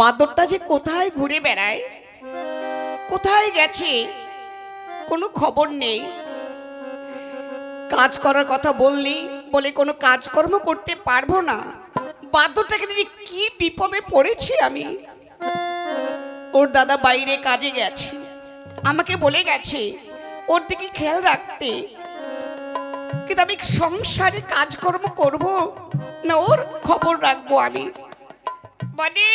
বাদরটা যে কোথায় ঘুরে বেড়ায়? কোথায় গেছে? কোনো খবর নেই। কাজ করার কথা বললি বলে কোনো কাজকর্ম করতে পারব না। বাদরটাকে নিয়ে কি বিপদে পড়েছি আমি। ওর দাদা বাইরে কাজে গেছে। আমাকে বলে গেছে, ওর দিকে খেয়াল রাখতে। কিন্তু আমি সংসারে কাজকর্ম করব না, ওর খবর রাখব আমি। বাডি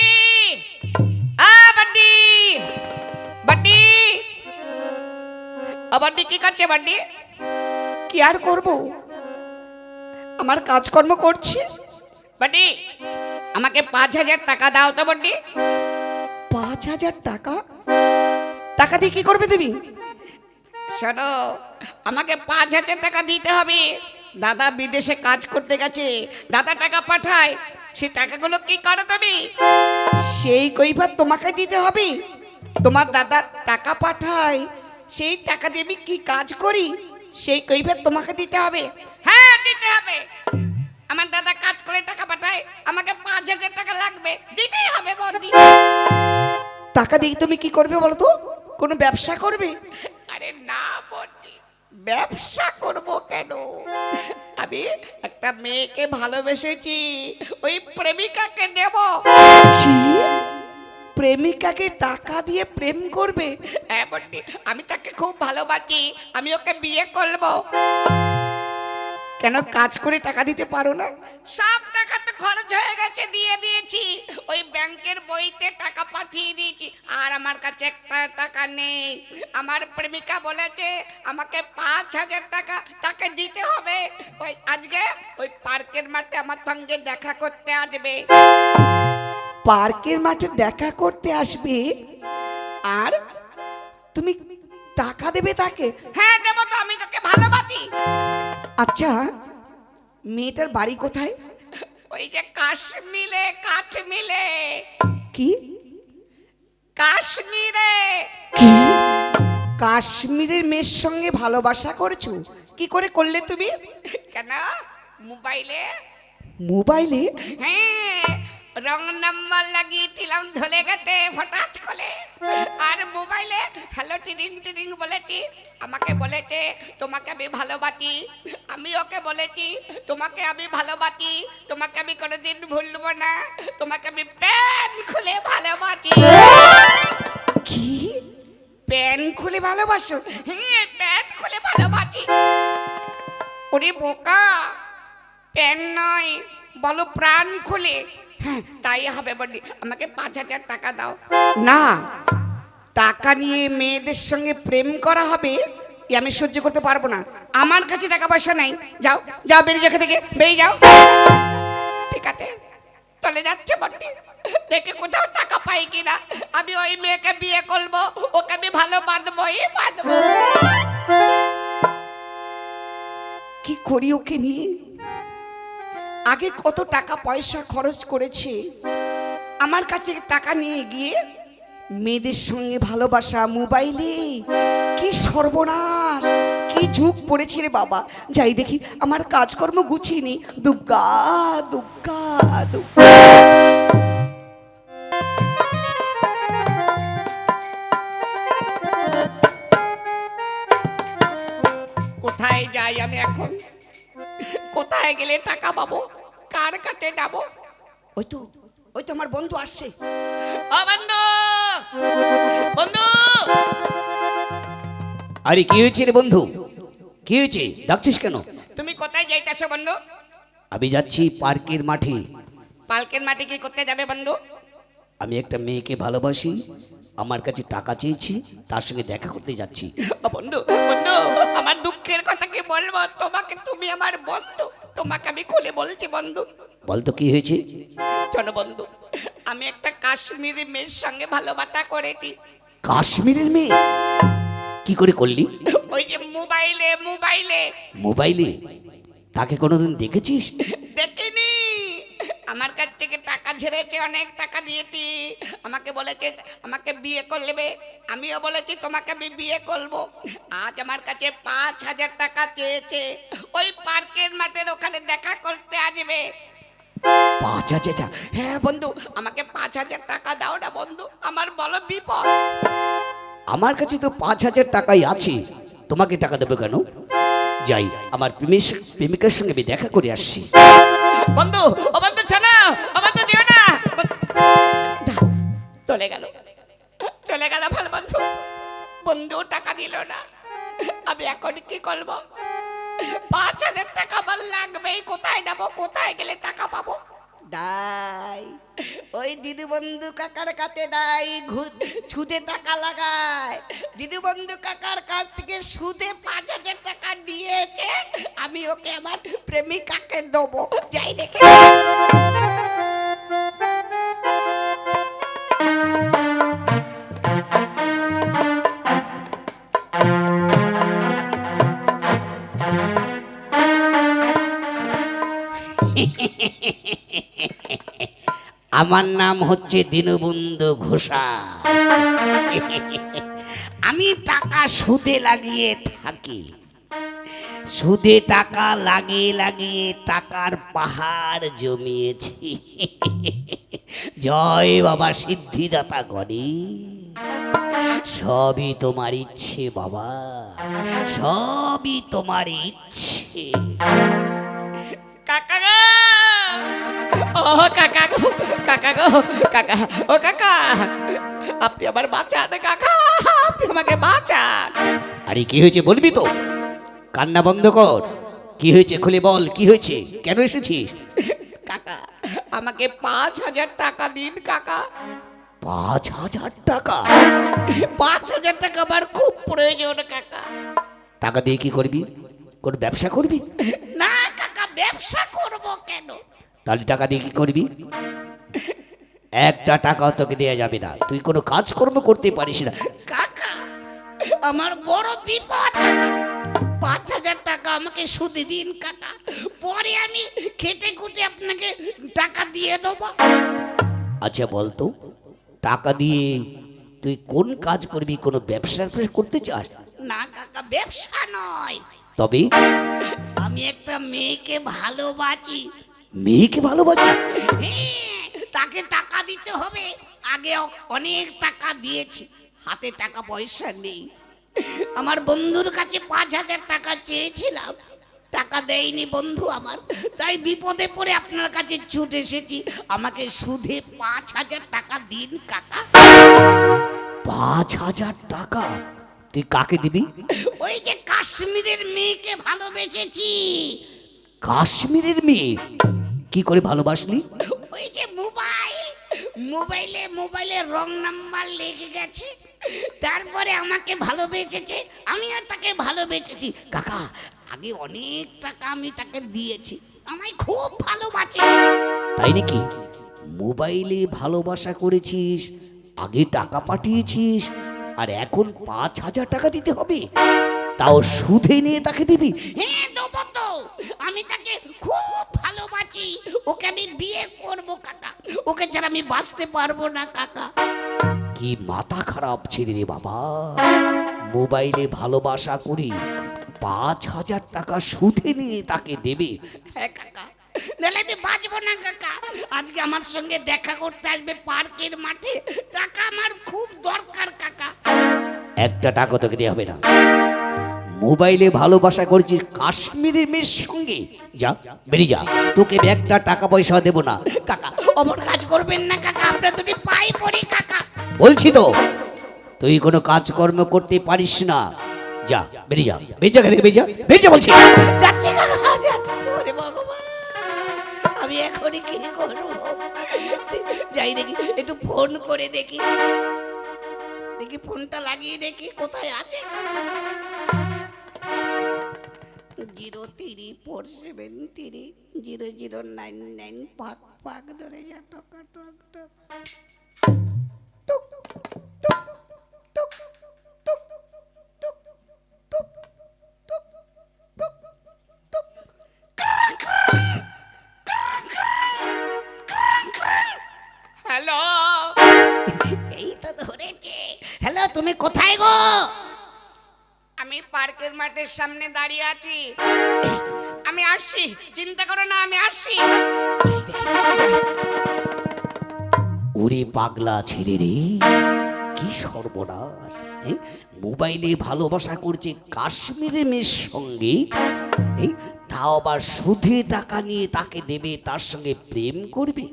আ বাডি বাডি আ বাডি কি করছে বাডি কি আর করব? আমার কাজকর্ম করছি। বাডি আমাকে পাঁচ হাজার টাকা দাও তো বাডি পাঁচ হাজার টাকা? টাকা দিয়ে কি করবে তুমি? শোনো আমাকে পাঁচ হাজার টাকা দিতে হবে। দাদা বিদেশে কাজ করতে গেছে। দাদা টাকা পাঠায়। সেই টাকাগুলো কি করো তুমি? সেই কৈফাত তোমাকে দিতে হবে। তোমার দাদা টাকা পাঠায় সেই টাকা দিয়ে আমি কি কাজ করি? সেই কৈফাত তোমাকে দিতে হবে। হ্যাঁ দিতে হবে। আমার দাদা কাজ করে টাকা পাঠায় আমাকে পাঁচ হাজার টাকা লাগবে। দিতেই হবে বন্দি টাকা দিয়ে তুমি কি করবে বলো তো? কোনো ব্যবসা করবে? আরে না বন্দি ব্যবসা করব কেন? আমি একটা মেয়েকে ভালোবেসেছি। ওই প্রেমিকাকে দেব। কি? প্রেমিকাকে টাকা দিয়ে প্রেম করবে? এমনটি আমি তাকে খুব ভালোবাসি আমি ওকে বিয়ে করব। কেন কাজ করে টাকা দিতে পারো না? সব খরচ হয়ে গেছে দিয়ে দিয়েছি। ওই ব্যাংকের বইতে টাকা পাঠিয়ে দিয়েছি। আর আমার কাছে একটা টাকা নেই। আমার প্রেমিকা বলেছে আমাকে পাঁচ হাজার টাকা তাকে দিতে হবে। ওই আজকে ওই পার্কের মাঠে আমার সঙ্গে দেখা করতে আসবে। পার্কের মাঠে দেখা করতে আসবে? আর তুমি টাকা দেবে তাকে? হ্যাঁ দেবো তো আমি তোকে ভালোবাসি। আচ্ছা মেয়েটার বাড়ি কোথায়? ওই যে কাশ্মীরে কাঠ মিলে। কি? কাশ্মীরে। কি? কাশ্মীরের মেয়ের সঙ্গে ভালোবাসা করছ? কি করে করলে তুমি? কেন? মোবাইলে। মোবাইলে? হ্যাঁ। রং নাম্বার লাগিয়েছিলাম ধরে গেছে হঠাৎ করে আর মোবাইলে হ্যালো টিদিং টিদিং বলেছি আমাকে বলেছে তোমাকে আমি ভালোবাসি আমি ওকে বলেছি তোমাকে আমি ভালোবাসি তোমাকে আমি কোনোদিন ভুলবো না তোমাকে আমি প্যান খুলে ভালোবাসি। কি? প্যান খুলে ভালোবাসো? হ্যাঁ প্যান খুলে ভালোবাসি। ওরে বোকা প্যান নয় বলো প্রাণ খুলে। হ্যাঁ তাই হবে বডি আমাকে পাঁচ হাজার টাকা দাও। না টাকা নিয়ে মেয়েদের সঙ্গে প্রেম করা হবে এ আমি সহ্য করতে পারব না। আমার কাছে টাকা পয়সা নাই। যাও যাও বেরিয়ে যাকে থেকে। বেরিয়ে যাও। ঠিক আছে। চলে যাচ্ছে বডি দেখে কোথাও টাকা পাই কিনা। আমি ওই মেয়েকে বিয়ে করব ওকে আমি ভালো বাঁধবো এই বাঁধবো। কি করি ওকে নিয়ে? আগে কত টাকা পয়সা খরচ করেছে, আমার কাছে টাকা নিয়ে গিয়ে মেয়েদের সঙ্গে ভালোবাসা, মোবাইলে কি সর্বনাশ, কি যুগ পড়েছে রে বাবা। যাই দেখি, আমার কাজকর্ম গুছিয়ে নি। দুগ্গা দুগ্গা দুগ্গা। কোথায় যাই আমি এখন? কোথায় গেলে টাকা পাবো? কার কাছে যাব? ওই তো ওই তো আমার বন্ধু আসছে। ও বন্ধু! বন্ধু! আরে কি হয়েছে রে বন্ধু? কি হয়েছে? ডাকছিস কেন? তুমি কোথায় যাইতেছো বন্ধু? আমি যাচ্ছি পার্কের মাঠে। পার্কের মাঠে কি করতে যাবে বন্ধু? আমি একটা মেয়েকে ভালোবাসি আমার কাছে টাকা চেয়েছি তার সঙ্গে দেখা করতে যাচ্ছি। বন্ধু বন্ধু দুঃখের কথা কি বলব? তোমাকে তুমি আমার বন্ধু। তোমাকে আমি খুলে বলছি বন্ধু। বলতো কি হয়েছে? চলো বন্ধু। আমি একটা কাশ্মীরি মেয়ের সঙ্গে ভালোবাসা করেছি। কাশ্মীরের মেয়ে? কি করে করলি? ওই যে মোবাইলে মোবাইলে। মোবাইলে? তাকে কোনোদিন দেখেছিস? দেখিনি। আমার কাছ থেকে টাকা ঝেড়েছে অনেক টাকা দিয়েছি। আমাকে বলেছে আমাকে বিয়ে করবে। আমিও বলেছি তোমাকে আমি বিয়ে করব। আজ আমার কাছে পাঁচ হাজার টাকা চেয়েছে। ওই পার্কের মাঠের ওখানে দেখা করতে আসবে। পাঁচ হাজার হ্যাঁ বন্ধু। আমাকে পাঁচ হাজার টাকা দাও না বন্ধু আমার বলো বিপদ। আমার কাছে তো পাঁচ হাজার টাকাই আছে। তোমাকে টাকা দেবো কেন? যাই আমার প্রেমিক প্রেমিকার সঙ্গে আমি দেখা করে আসছি। বন্ধু ও বন্ধু দিল না। আমি এখন কি করব? পাঁচ হাজার টাকা আমার লাগবেই কোথায় যাব কোথায় গেলে টাকা পাবো? দাই, ওই দিদি বন্ধু কাকার কাছে দাই সুদে টাকা লাগায়। দিদি বন্ধু কাকার কাছ থেকে সুদে পাঁচ হাজার টাকা দিয়েছে আমি ওকে আমার প্রেমিকাকে দেবো। যাই দেখে। আমার নাম হচ্ছে দীনবন্ধু ঘোষা। আমি টাকা সুদে লাগিয়ে থাকি। সুদে টাকা লাগিয়ে লাগিয়ে টাকার পাহাড় জমিয়েছি। জয় বাবা সিদ্ধিদাতা গণে। সবই তোমার ইচ্ছে বাবা। সবই তোমার ইচ্ছে। কাকা ও কাকা গো কাকা গো কাকা ও কাকা আপনি আমার বাঁচান কাকা আপনি আমাকে বাঁচান। আরে কি হয়েছে বলবি তো? কান্না বন্ধ কর। কি হয়েছে খুলে বল কি হয়েছে? কেন এসেছিস? কাকা আমাকে পাঁচ হাজার টাকা দিন কাকা। পাঁচ হাজার টাকা? পাঁচ হাজার টাকা আমার খুব প্রয়োজন কাকা। টাকা দিয়ে কি করবি? কোন ব্যবসা করবি? না কাকা ব্যবসা করব কেন? তাহলে টাকা দিয়ে কি করবি? একটা টাকাও তোকে দেওয়া যাবে না। তুই কোনো কাজকর্ম করতে পারিস না। কাকা, আমার বড় বিপদ। পাঁচ হাজার টাকা আমাকে সুদে দিন, কাকা। পরে আমি খেটে খুটে আপনাকে টাকা দিয়ে দেবো। আচ্ছা বলতো, টাকা দিয়ে তুই কোন কাজ করবি? কোনো ব্যবসা করতে চাস? না, কাকা, ব্যবসা নয়। তবে? আমি একটা মেয়েকে ভালোবাসি। মেয়েকে ভালোবাসি? তাকে টাকা দিতে হবে। আগে অনেক টাকা দিয়েছি। হাতে টাকা পয়সা নেই। আমার বন্ধুর কাছে পাঁচ হাজার টাকা চেয়েছিলাম। টাকা দেয়নি বন্ধু আমার। তাই বিপদে পড়ে আপনার কাছে ছুটে এসেছি। আমাকে সুদে পাঁচ হাজার টাকা দিন কাকা। পাঁচ হাজার টাকা? তুই কাকে দিবি? ওই যে কাশ্মীরের মেয়েকে ভালোবেসেছি। কাশ্মীরের মেয়ে? কি করে ভালোবাসলি? ওই যে মোবাইল মোবাইলে মোবাইলে রং নাম্বার লেগে গেছে। তারপরে আমাকে ভালোবেসেছে আমিও তাকে ভালোবেসেছি। কাকা আগে অনেক টাকা আমি তাকে দিয়েছি আমায় খুব ভালোবাসে। তাই নাকি? মোবাইলে ভালোবাসা করেছিস আগে টাকা পাঠিয়েছিস আর এখন পাঁচ হাজার টাকা দিতে হবে। তাও সুদে নিয়ে তাকে দিবি? হ্যাঁ দেবো তো। আমি তাকে খুব ভালোবাসি। ওকে আমি বিয়ে করব কাকা। ওকে ছাড়া আমি বাঁচতে পারব না কাকা। কি মাথা খারাপ ছেলে রে বাবা। মোবাইলে ভালোবাসা করি পাঁচ হাজার টাকা সুদে নিয়ে তাকে দেবে। হ্যাঁ কাকা। নাহলে আমি বাঁচবো না কাকা। আজকে আমার সঙ্গে দেখা করতে আসবে পার্কের মাঠে। টাকা আমার খুব দরকার কাকা। একটা টাকা তোকে দেওয়া হবে না। মোবাইলে ভালোবাসা করছিস কাশ্মীরের মেয়ের সঙ্গে। যা বেরিয়ে যা। তোকে একটা টাকা পয়সা দেবো না। কাকা অমন কাজ করবেন না কাকা। আপনার দুটি পাই পড়ি কাকা। বলছি তো তুই কোনো কাজকর্ম করতে পারিস না। যা বেরিয়ে যা থেকে, বেরিয়ে যা বেরিয়ে বলছি। যাচ্ছি কাকা যাচ্ছি। ওরে ভগবান আমি এখনই কি করব? যাই দেখি একটু ফোন করে দেখি। দেখি ফোনটা লাগিয়ে দেখি কোথায় আছে? Zero three four seven three zero zero nine nine ফাঁক ফাঁক ধরে যা টকা টক হ্যালো। এই তো ধরেছে। হ্যালো তুমি কোথায় গো? ঘাটের সামনে দাঁড়িয়ে আছি। আমি আসি চিন্তা করো না, আমি আসি ওরে পাগলা ছেলে রে, কি সর্বনাশ মোবাইলে ভালোবাসা করছে কাশ্মীরে মেয়ের সঙ্গে তাও আবার সুদে টাকা নিয়ে তাকে দেবে, তার সঙ্গে প্রেম করবে?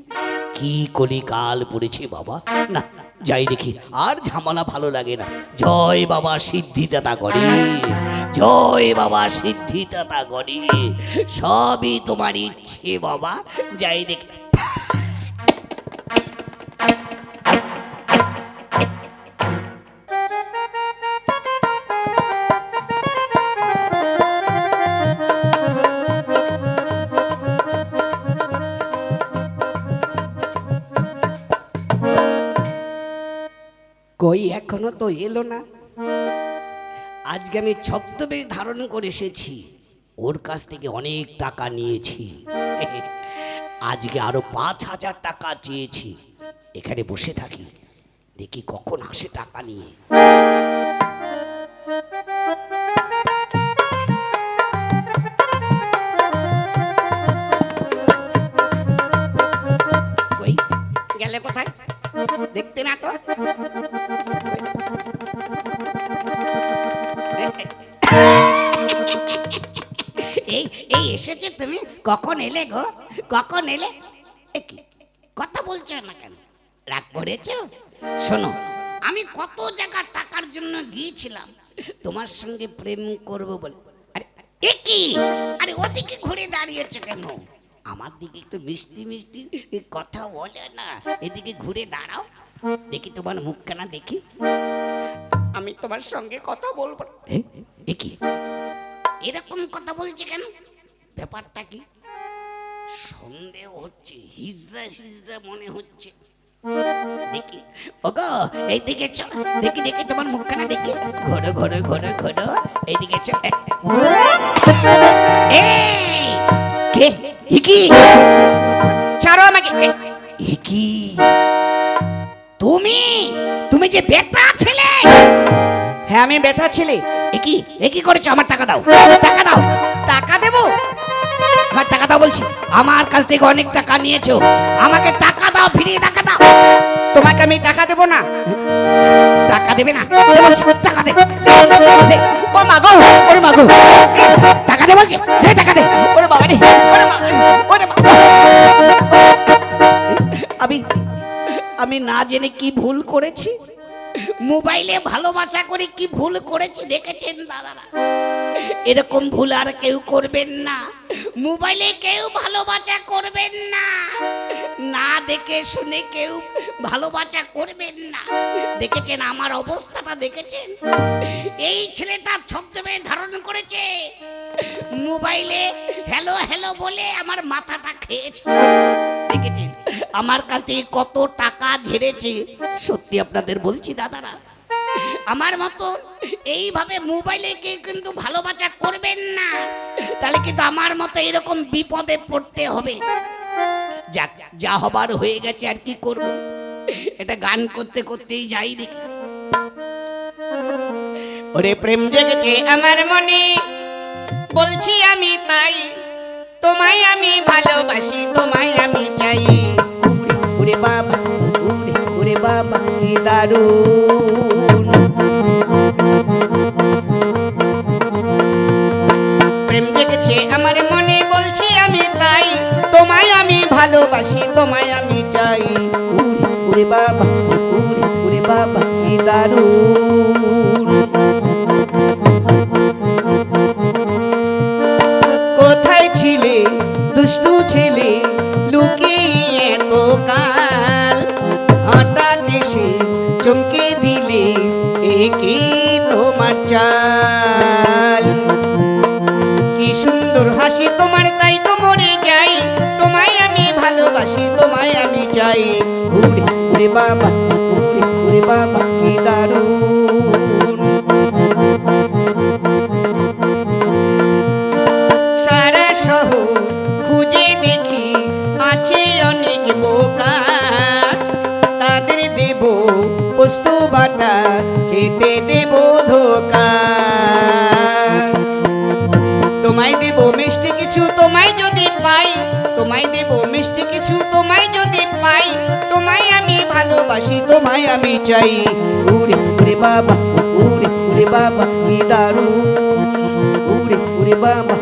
কি কলি কাল পড়েছে বাবা? না, যাই দেখি, আর ঝামেলা ভালো লাগে না। জয় বাবা সিদ্ধিদাতা করে। জয় বাবা সিদ্ধিদাতা করে। সবই তোমার ইচ্ছে বাবা। যাই দেখি। এখনও তো এলো না। আজকে আমি ছদ্মবেশ ধারণ করে এসেছি। ওর কাছ থেকে অনেক টাকা নিয়েছি। আজকে আরও পাঁচ হাজার টাকা চেয়েছি। এখানে বসে থাকি। দেখি কখন আসে টাকা নিয়ে। এসেছে তুমি কখন এলে গো? কখন এলে? কি? কথা বলছো না কেন? রাগ করেছ? শোনো আমি কত জায়গা টাকার জন্য গিয়েছিলাম তোমার সঙ্গে প্রেম করব বলে। আরে এ কি? আরে ওদিকে ঘুরে দাঁড়িয়েছো কেন? আমার দিকে একটু মিষ্টি মিষ্টি কথা বলে না। এদিকে ঘুরে দাঁড়াও। দেখি তোমার মুখখানা দেখি। আমি তোমার সঙ্গে কথা বলব। এ, এ কি? এরকম কথা বলছে কেন? ব্যাপারটা কি? সন্দেহ হচ্ছে, হিজড়া হিজড়া মনে হচ্ছে। দেখি। ওগো, এইদিকে চ দেখি দেখি, তোমার মুখখানা দেখি। ঘোরো ঘোরো ঘোরো ঘোরো। এইদিকে চ কে? এ কি? ছাড়ো আমাকে। এ তুমি? তুমি যে বেটা ছেলে! হ্যাঁ আমি বেটা ছেলে। এ কি? এ কি করেছ? আমার টাকা দাও। টাকা দাও। বলছি, আমার কাছ থেকে অনেক টাকা নিয়েছো, আমাকে টাকা দাও, ফিরিয়ে টাকা দাও। তোমাকে আমি টাকা দেবো না। টাকা দেবে না। টাকা দে। ও মাগো ওরে মাগো টাকা দে বলছি, দে টাকা দে। ওরে বাবা রে, ওরে বাবা ওরে বাবা আমি আমি না জেনে কি ভুল করেছি? মোবাইলে ভালোবাসা করে কি ভুল করেছি দেখেছেন দাদারা? এরকম ভুল আর কেউ করবেন না। মোবাইলে কেউ ভালোবাসা করবেন না। না দেখে শুনে কেউ ভালোবাসা করবেন না। দেখেছেন আমার অবস্থাটা দেখেছেন? এই ছেলেটা ছদ্মবে ধারণ করেছে। মোবাইলে হ্যালো হ্যালো বলে আমার মাথাটা খেয়েছে। দেখেছেন? আমার কাছ থেকে কত টাকা ঝেড়েছে? সত্যি আপনাদের বলছি, দাদারা। আমার মতো এইভাবে মোবাইলে কেউ কিন্তু ভালোবাসা করবেন না। তাহলে কিন্তু আমার মতো এরকম বিপদে পড়তে হবে। যাক, যা হবার হয়ে গেছে আর কি করব। এটা গান করতে করতেই যাই দেখি। ওরে প্রেম জেগেছে আমার মনে। বলছি আমি তাই। তোমায় আমি ভালোবাসি, তোমায় আমি চাই। বাবা উরে উরে বাবা দারুণ। প্রেম দেখেছে আমার মনে, বলছি আমি তাই। তোমায় আমি ভালোবাসি, তোমায় আমি চাই। উড়ে উড়ে বাবা উড়ে উড়ে বাবা দারুণ। চাল কি সুন্দর হাসি তোমার, তাই তো মরে যাই। তোমায় আমি ভালোবাসি, তোমায় আমি চাই। ঘুরে ঘুরে বাবা ঘুরে ঘুরে বাবা, কি দারুণ ধোকা। তোমায় দেব মিষ্টি কিছু, তোমায় যদি পাই, তোমায় আমি ভালোবাসি, তোমায় আমি চাই। উড়ে উড়ে বাবা, উড়ে উড়ে বাবা, কি উড়ে উড়ে বাবা